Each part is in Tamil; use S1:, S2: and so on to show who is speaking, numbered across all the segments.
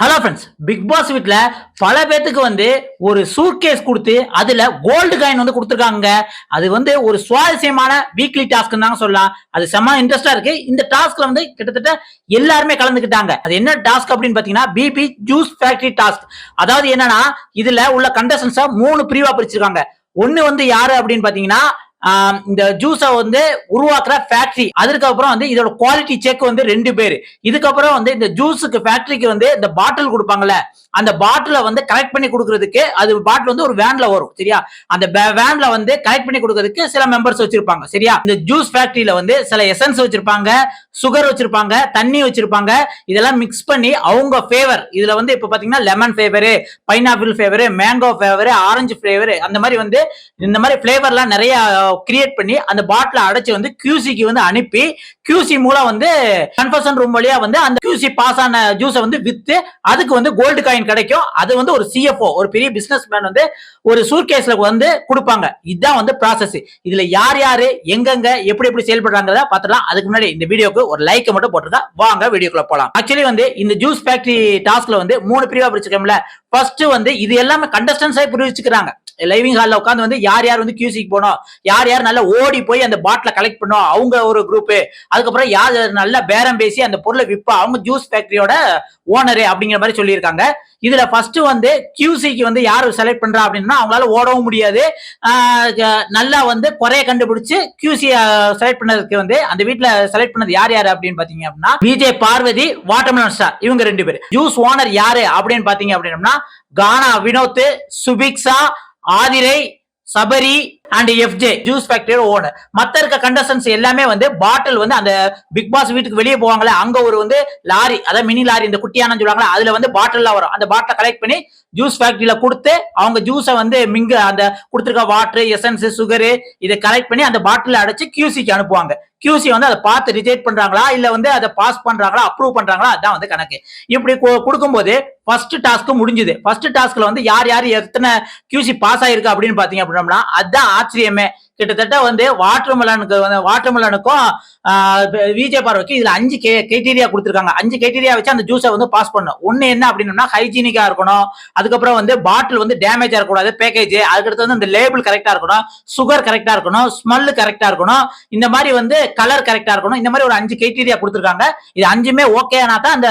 S1: ஹலோ ஃப்ரெண்ட்ஸ் பிக் பாஸ் வீட்டில் பல பேத்துக்கு வந்து ஒரு சூட்கேஸ் கொடுத்து அதில் கோல்டு காயின் வந்து கொடுத்துருக்காங்க. அது வந்து ஒரு சுவாரஸ்யமான வீக்லி டாஸ்க்னு தாங்க சொல்லலாம். அது செம்ம இன்ட்ரெஸ்டாக இருக்கு. இந்த டாஸ்க்ல வந்து கிட்டத்தட்ட எல்லாருமே கலந்துக்கிட்டாங்க. அது என்ன டாஸ்க் அப்படின்னு பார்த்தீங்கன்னா பிபி ஜூஸ் ஃபேக்டரி டாஸ்க் அதாவது என்னன்னா இதில் உள்ள கண்டஸ்டன்ஸை மூணு பிரிவாக பிரிச்சிருக்காங்க. ஒன்று வந்து யாரு அப்படின்னு பார்த்தீங்கன்னா இந்த ஜூஸை வந்து உருவாக்குற ஃபேக்டரி அதுக்கப்புறம் வந்து இதோட குவாலிட்டி செக் வந்து ரெண்டு பேர். இதுக்கப்புறம் வந்து இந்த ஜூஸுக்கு ஃபேக்டரிக்கு வந்து இந்த பாட்டில் கொடுப்பாங்கல்ல அந்த பாட்டிலை வந்து கலெக்ட் பண்ணி கொடுக்கறதுக்கு அது பாட்டில் வந்து ஒரு வேன்ல வரும் சரியா? அந்த வேன்ல வந்து கலெக்ட் பண்ணி கொடுக்கறதுக்கு சில மெம்பர்ஸ் வச்சிருப்பாங்க சரியா? இந்த ஜூஸ் ஃபேக்டரியில வந்து சில எசன்ஸ் வச்சிருப்பாங்க சுகர் வச்சிருப்பாங்க தண்ணி வச்சிருப்பாங்க இதெல்லாம் மிக்ஸ் பண்ணி அவங்க ஃபேவர் இதுல வந்து இப்ப பாத்தீங்கன்னா lemon flavour pineapple flavour mango flavour orange flavour அந்த மாதிரி வந்து இந்த மாதிரி ஃபிளேவர்லாம் நிறைய கிரியேட் பண்ணி அந்த பாட்டில அடைச்சு வந்து கியூசிக்கு வந்து அனுப்பி கியூசி மூலம் வந்து கன்ஃபர்ஷன் ரூம் வழியா வந்து அந்த கியூசி பாஸ் ஆன ஜூஸை வந்து வித்து அதுக்கு வந்து கோல்டு காயின் கிடைக்கும். அது வந்து ஒரு சிஎஃப்ஓ ஒரு பெரிய பிசினஸ் மேன் வந்து ஒரு சூர்கேஸ்ல வந்து கொடுப்பாங்க. இதுதான் வந்து ப்ராசஸ் இதுல யார் யாரு எங்கெங்க எப்படி எப்படி செயல்படுறாங்கிறத பார்த்துலாம் அதுக்கு முன்னாடி இந்த வீடியோக்கு ஒரு லைக் மட்டும் போட்டுருக்கா. வாங்க வீடியோக்குள்ள போலாம். ஆக்சுவலி வந்து இந்த ஜூஸ் ஃபேக்டரி டாஸ்க்ல வந்து மூணு பிரிவா பிடிச்சிருக்கோம்ல ஃபர்ஸ்ட் வந்து இது எல்லாமே கண்டஸ்டன்ஸாக பிரிச்சுக்கிறாங்க லைவிங் ஹாலில் உட்காந்து வந்து யார் யார் வந்து கியூசிக்கு போனோம் யார் யார் நல்லா ஓடி போய் அந்த பாட்டில கலெக்ட் பண்ணோம் அவங்க ஒரு குரூப்பு அதுக்கப்புறம் யார் நல்லா பேரம் பேசி அந்த பொருளை விற்பா அவங்க ஜூஸ் ஃபேக்டரியோட ஓனரு அப்படிங்கிற மாதிரி சொல்லியிருக்காங்க. இதுல ஃபர்ஸ்ட் வந்து கியூசிக்கு வந்து யார் செலக்ட் பண்றா அப்படின்னா அவங்களால ஓடவும் முடியாது. நல்லா வந்து குறைய கண்டுபிடிச்சு கியூசி செலக்ட் பண்ணதுக்கு வந்து அந்த வீட்டில் செலக்ட் பண்ணது யார் யார் அப்படின்னு பாத்தீங்க அப்படின்னா விஜய் பார்வதி வாட்டர்மெலன் ஸ்டார் இவங்க ரெண்டு பேர். ஜூஸ் ஓனர் யாரு அப்படின்னு பாத்தீங்க அப்படின்னா Gana Vinoth Subiksha Aathirai Sabari and FJ juice ஃபேக்டரியோட owner மத்த இருக்க கண்டஸ்டன்ஸ் எல்லாமே வந்து பாட்டில் வந்து அந்த பிக் பாஸ் வீட்டுக்கு வெளியே போவாங்களே அங்க ஒரு வந்து லாரி அதாவது மினி லாரி இந்த குட்டியான சொல்லுவாங்களே அதுல வந்து பாட்டில் வரும். அந்த பாட்டில கலெக்ட் பண்ணி ஜூஸ் ஃபேக்டரியில கொடுத்து அவங்க ஜூஸை வந்து மிங்க அந்த கொடுத்துருக்க வாட்டர் எசன்ஸ் சுகரு இதை கலெக்ட் பண்ணி அந்த பாட்டில் அடைச்சு கியூசிக்கு அனுப்புவாங்க. கியூசி வந்து அதை பார்த்து ரிஜெக்ட் பண்றாங்களா இல்ல வந்து அதை பாஸ் பண்றாங்களா அப்ரூவ் பண்றாங்களா அதான் வந்து கணக்கு. இப்படி கொடுக்கும்போது ஃபர்ஸ்ட் டாஸ்க்கு முடிஞ்சுது. ஃபர்ஸ்ட் டாஸ்க்ல வந்து யார் யார் எத்தனை கியூசி பாஸ் ஆயிருக்கு அப்படின்னு பாத்தீங்க அப்படின்னா அதுதான் ஆச்சரியமே. கிட்டத்தட்ட வந்து வாட்டர்மெலனுக்கு வந்து வாட்டர்மெலனுக்கும் விஜய் பார்வைக்கு இதுல அஞ்சு கே கிரைட்டீரியா கொடுத்துருக்காங்க. அஞ்சு கிரைட்டீரியா வச்சு அந்த ஜூஸை வந்து பாஸ் பண்ணணும். ஒன்னு என்ன அப்படின்னா ஹைஜீனிக்கா இருக்கணும். அதுக்கப்புறம் வந்து பாட்டில் வந்து டேமேஜா இருக்கக்கூடாது பேக்கேஜ் அதுக்கடுத்து வந்து இந்த லேபிள் கரெக்டா இருக்கணும். சுகர் கரெக்டா இருக்கணும். ஸ்மெல் கரெக்டா இருக்கணும். இந்த மாதிரி வந்து கலர் கரெக்டா இருக்கணும். இந்த மாதிரி ஒரு அஞ்சு கிரைட்டீரியா கொடுத்துருக்காங்க. இது அஞ்சுமே ஓகேனா தான் அந்த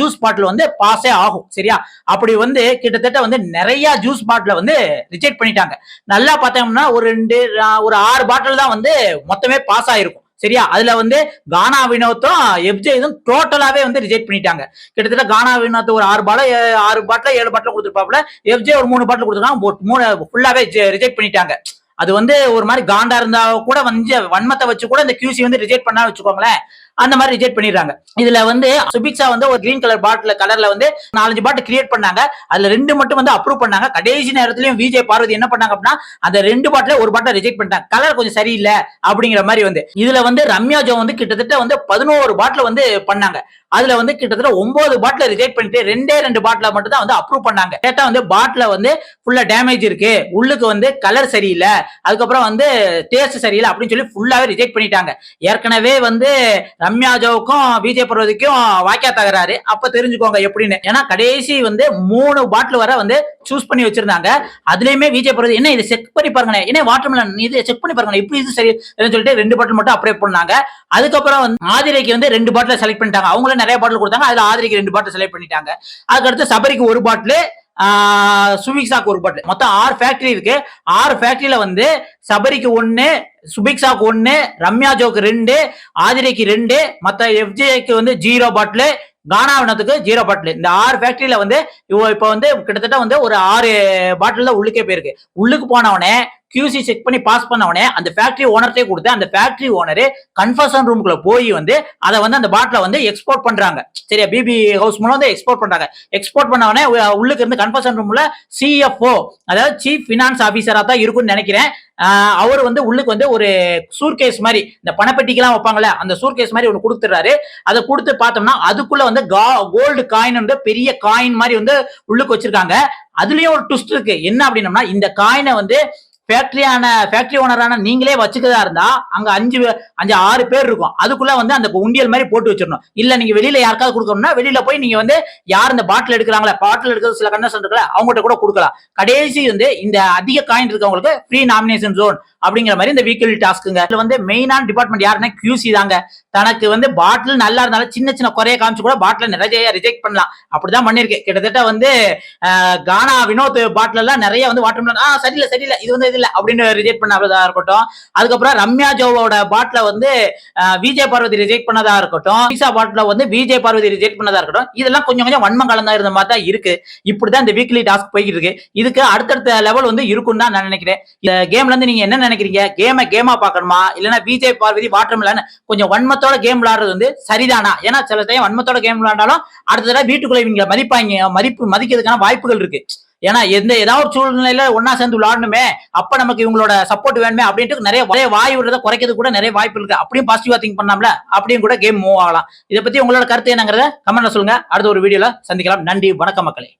S1: ஜூஸ் பாட்டில் வந்து பாஸே ஆகும். சரியா? அப்படி வந்து கிட்டத்தட்ட வந்து நிறைய ஜூஸ் பாட்டில வந்து ரிஜெக்ட் பண்ணிட்டாங்க. நல்லா பார்த்தோம்னா ஒரு ரெண்டு ஒரு ஆறு பாட்டில் தான் வந்து மொத்தமே பாஸ் ஆயிருக்கும் சரியா? அதுல வந்து கானா வினோத்தும் எஃப்ஜே இதுவும் டோட்டலாவே வந்து ரிஜெக்ட் பண்ணிட்டாங்க. கிட்டத்தட்ட கானா வினோத் ஒரு ஆறு பாட்டில் ஆறு பாட்டில் ஏழு பாட்டில் கொடுத்துருப்பாப்புல. எஃப்ஜே ஒரு மூணு பாட்டில் கொடுத்துருக்காங்க மூணு ஃபுல்லாவே ரிஜெக்ட் பண்ணிட்டாங்க. அது வந்து ஒரு மாதிரி காண்டா இருந்தா கூட வந்து வன்மத்தை வச்சு கூட இந்த கியூசி வந்து ரிஜெக்ட் பண்ணா வச்சுக்கோங்களேன். அந்த மாதிரி ரிஜெக்ட் பண்ணிடுறாங்க. இதுல வந்து சுபிக்ஷா வந்து ஒரு கிரீன் கலர் பாட்டில் கலர்ல வந்து நாலஞ்சு பாட்டில் கிரியேட் பண்ணாங்க. அதுல ரெண்டு மட்டும் வந்து அப்ரூவ் பண்ணாங்க. கடைசி நேரத்திலயும் விஜய் பார்வதி என்ன பண்ணாங்க அப்படின்னா அந்த ரெண்டு பாட்டில ஒரு பாட்டில் ரிஜெக்ட் பண்ணிட்டாங்க. கலர் கொஞ்சம் சரியில்லை அப்படிங்கிற மாதிரி வந்து. இதுல வந்து ரம்யா ஜோ வந்து கிட்டத்தட்ட வந்து பதினோரு பாட்டில் வந்து பண்ணாங்க. அதுல வந்து கிட்டத்தட்ட ஒன்பது பாட்டில் ரிஜெக்ட் பண்ணிட்டு ரெண்டே ரெண்டு பாட்டில மட்டும் தான் வந்து அப்ரூவ் பண்ணாங்க. கேட்டா வந்து பாட்டில வந்து ஃபுல்லா டேமேஜ் இருக்கு. உள்ளுக்கு வந்து கலர் சரியில்லை. அதுக்கப்புறம் வந்து டேஸ்ட் சரியில்லை அப்படின்னு சொல்லி ஃபுல்லாவே ரிஜெக்ட் பண்ணிட்டாங்க. ஏற்கனவே வந்து ரம்யாஜாவுக்கும் விஜய் பர்வதிக்கும் வாக்கியா தகராறு. அப்ப தெரிஞ்சுக்கோங்க எப்படின்னு. ஏன்னா கடைசி வந்து மூணு பாட்டில் வரை வந்து சூஸ் பண்ணி வச்சிருந்தாங்க. அதுலயுமே விஜய் பர்வதி என்ன இதை? செக் பண்ணி பாருங்க என்ன வாட்டர் மெலன் இது செக் பண்ணி பாருங்க இப்படி இது சரி? சரின்னு சொல்லிட்டு ரெண்டு பாட்டில் மட்டும் அப்ளை பண்ணாங்க. அதுக்கப்புறம் வந்து ஆதிரைக்கு வந்து ரெண்டு பாட்டில் செலக்ட் பண்ணிட்டாங்க. அவங்களும் நிறைய பாட்டில் கொடுத்தாங்க. அதுல ஆதிரைக்கு ரெண்டு பாட்டில் செலக்ட் பண்ணிட்டாங்க. அதுக்கடுத்து சபரிக்கு ஒரு பாட்டில் சுபிக்ஸாக்கு ஒரு பாட்டில் மொத்தம் ஆறு ஃபேக்டரி இருக்கு. ஆறு ஃபேக்டரியில வந்து சபரிக்கு ஒன்று சுபிக்ஸாக்கு ஒன்று ரம்யா ஜோக்கு ரெண்டு ஆதிரைக்கு ரெண்டு மற்ற எஃப்ஜேக்கு வந்து ஜீரோ பாட்டில் கானாவனத்துக்கு ஜீரோ பாட்டில் இந்த ஆறு ஃபேக்டரியில வந்து இப்போ வந்து கிட்டத்தட்ட வந்து ஒரு ஆறு பாட்டில் தான் உள்ளுக்கே போயிருக்கு. உள்ளுக்கு போனவனே கியூசி செக் பண்ணி பாஸ் பண்ணவனே அந்த ஃபேக்டரி ஓனர்ட்டே கொடுத்து அந்த ஃபேக்டரி ஓனரு கன்ஃபர்ஷன் ரூமுக்குள்ள போய் வந்து அதை வந்து அந்த பாட்டில வந்து எக்ஸ்போர்ட் பண்றாங்க. சரியா? பிபி ஹவுஸ் மூலம் வந்து எக்ஸ்போர்ட் பண்றாங்க. எக்ஸ்போர்ட் பண்ணவனே உள்ளுக்கு இருந்து கன்ஃபர்ஷன் ரூம்ல சிஎஃப்ஓ அதாவது சீஃப் ஃபினான்ஸ் ஆஃபீஸரா தான் இருக்கும்னு நினைக்கிறேன். அவர் வந்து உள்ளுக்கு வந்து ஒரு சூர்கேஸ் மாதிரி இந்த பணப்பெட்டிக்கெல்லாம் வைப்பாங்கல்ல அந்த சூர்கேஸ் மாதிரி ஒன்று கொடுத்துறாரு அதை கொடுத்து பார்த்தோம்னா அதுக்குள்ள வந்து கோல்டு காயின் வந்து பெரிய காயின் மாதிரி வந்து உள்ளுக்கு வச்சிருக்காங்க. அதுலயும் ஒரு ட்விஸ்ட் இருக்கு. என்ன அப்படின்னம்னா இந்த காயினை வந்து ஃபேக்டரியான ஃபேக்டரி ஓனரான நீங்களே வச்சுக்கதா இருந்தா அங்க அஞ்சு அஞ்சு ஆறு பேர் இருக்கும். அதுக்குள்ள வந்து அந்த உண்டியல் மாதிரி போட்டு வச்சிடணும். இல்ல நீங்க வெளியில யாருக்காவது கொடுக்கணும்னா வெளியில போய் நீங்க வந்து யார் இந்த பாட்டில் எடுக்கிறாங்களா பாட்டில் எடுக்கிறது சில கண்டஸ்டன் இருக்குல்ல அவங்ககிட்ட கூட கொடுக்கலாம். கடைசி வந்து இந்த அதிக காயின் இருக்கவங்களுக்கு ஃப்ரீ நாமினேஷன் ஜோன் அப்படிங்கிற மாதிரி இந்த வீக்லி டாஸ்க்குங்க. இதுல வந்து மெயினான டிபார்ட்மெண்ட் யாருன்னா கியூசி தாங்க. தனக்கு வந்து பாட்டில் நல்லா இருந்தாலும் சின்ன சின்ன குறைய காமிச்சு கூட பாட்டில் நிறைய ரிஜெக்ட் பண்ணலாம். அப்படிதான் பண்ணிருக்கேன் கிட்டத்தட்ட வந்து கானா வினோத் பாட்டில் எல்லாம் நிறைய வந்து வாட்டர் மிலன் ஆ சரியில்லை சரியில்லை இது வந்து இது இல்லை அப்படின்னு ரிஜெக்ட் பண்ணதா இருக்கட்டும். அதுக்கப்புறம் ரம்யா ஜோவோட பாட்டில வந்து விஜய் பார்வதி ரிஜெக்ட் பண்ணதா இருக்கட்டும். ஈசா பாட்டில வந்து விஜய் பார்வதி ரிஜெக்ட் பண்ணதா இருக்கட்டும். இதெல்லாம் கொஞ்சம் கொஞ்சம் வன்மம் கலந்தா இருந்த மாதிரி தான் இருக்கு. இப்படிதான் இந்த வீக்லி டாஸ்க் போய்கிட்டு இருக்கு. இதுக்கு அடுத்தடுத்த லெவல் வந்து இருக்கும்னு தான் நான் நினைக்கிறேன். இந்த கேம்ல இருந்து நீங்க என்ன நினைக்கிறீங்க? கேமை கேமா பார்க்கணுமா? இல்லைன்னா விஜய் பார்வதி வாட்டர் கொஞ்சம் வன்மத்தோட கேம் விளையாடுறது வந்து சரிதானா? ஏன்னா சில டைம் வன்மத்தோட கேம் விளாண்டாலும் அடுத்த தடவை வீட்டுக்குள்ள இவங்க மதிப்பாங்க மதிப்பு மதிக்கிறதுக்கான வாய்ப்புகள் இருக்கு. ஏன்னா எந்த ஏதாவது ஒரு சூழ்நிலையில ஒன்னா சேர்ந்து விளையாடணுமே அப்ப நமக்கு இவங்களோட சப்போர்ட் வேணுமே அப்படின்ட்டு நிறைய நிறைய வாய் விடுறத குறைக்கிறது கூட நிறைய வாய்ப்பு இருக்கு. அப்படியும் பாசிட்டிவா திங்க் பண்ணாமல அப்படியும் கூட கேம் மூவ் ஆகலாம். இதை பத்தி உங்களோட கருத்து என்னங்கிறத கமெண்ட்ல சொல்லுங்க. அடுத்த ஒரு வீடியோல சந்திக்கலாம். நன்றி வணக்கம் மக்களே.